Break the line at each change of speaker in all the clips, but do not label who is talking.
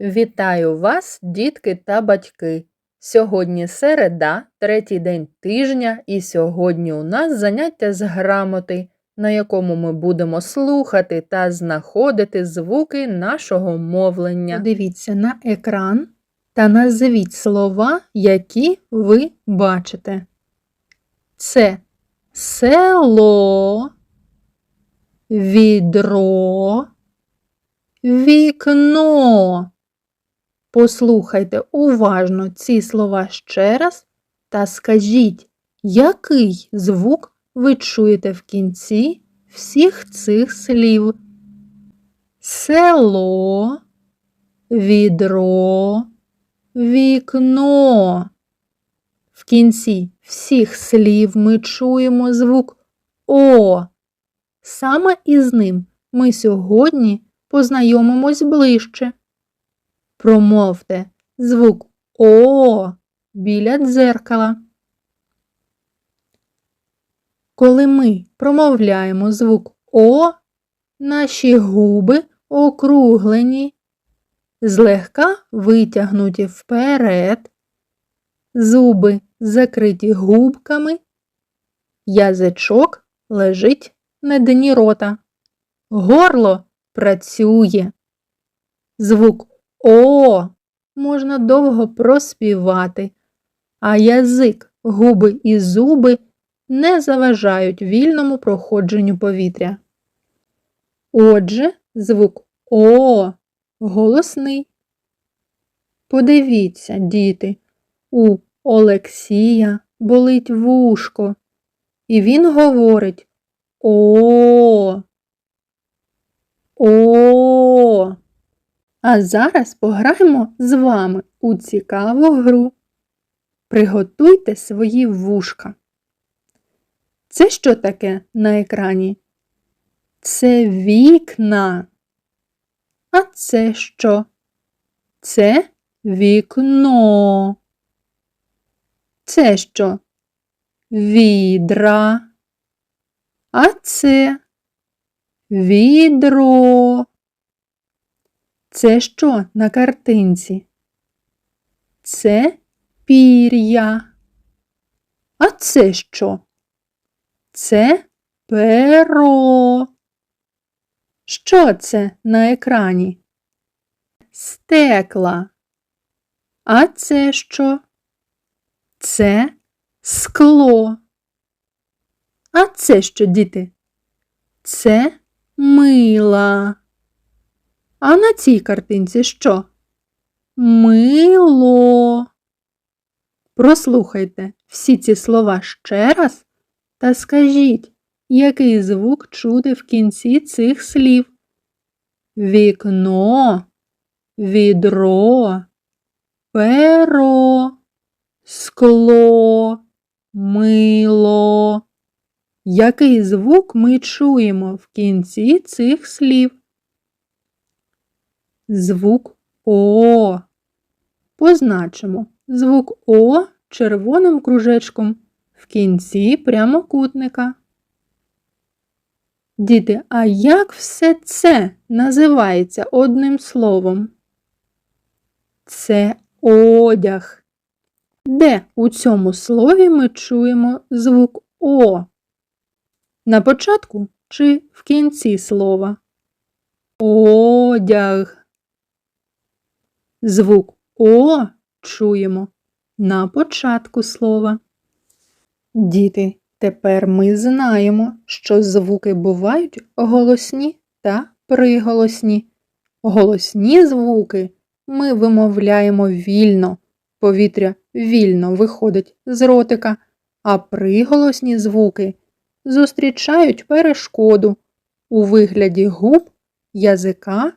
Вітаю вас, дітки та батьки! Сьогодні середа, третій день тижня, і сьогодні у нас заняття з грамоти, на якому ми будемо слухати та знаходити звуки нашого мовлення. Дивіться на екран та назвіть слова, які ви бачите. Це село, відро, вікно. Послухайте уважно ці слова ще раз та скажіть, який звук ви чуєте в кінці всіх цих слів. Село, відро, вікно. В кінці всіх слів ми чуємо звук О. Саме із ним ми сьогодні познайомимось ближче. Промовте звук О біля дзеркала. Коли ми промовляємо звук О, наші губи округлені, злегка витягнуті вперед, зуби закриті губками, язичок лежить на дні рота, горло працює. Звук О можна довго проспівати, а язик, губи і зуби не заважають вільному проходженню повітря. Отже, звук О голосний. Подивіться, діти, у Олексія болить вушко, і він говорить О. О. А зараз пограємо з вами у цікаву гру. Приготуйте свої вушка. Це що таке на екрані? Це вікна. А це що? Це вікно. Це що? Відра. А це відро. Це що на картинці? Це пір'я. А це що? Це перо. Що це на екрані? Стекла. А це що? Це скло. А це що, діти? Це мила. А на цій картинці що? Мило. Прослухайте всі ці слова ще раз та скажіть, який звук чути в кінці цих слів. Вікно, відро, перо, скло, мило. Який звук ми чуємо в кінці цих слів? Звук О. Позначимо звук О червоним кружечком в кінці прямокутника. Діти, а як все це називається одним словом? Це одяг. Де у цьому слові ми чуємо звук О? На початку чи в кінці слова? Одяг. Звук О чуємо на початку слова. Діти, тепер ми знаємо, що звуки бувають голосні та приголосні. Голосні звуки ми вимовляємо вільно, повітря вільно виходить з ротика, а приголосні звуки зустрічають перешкоду у вигляді губ, язика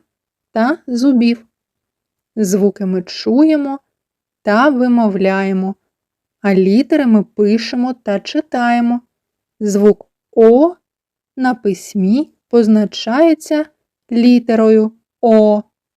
та зубів. Звуки ми чуємо та вимовляємо, а літери ми пишемо та читаємо. Звук О на письмі позначається літерою О.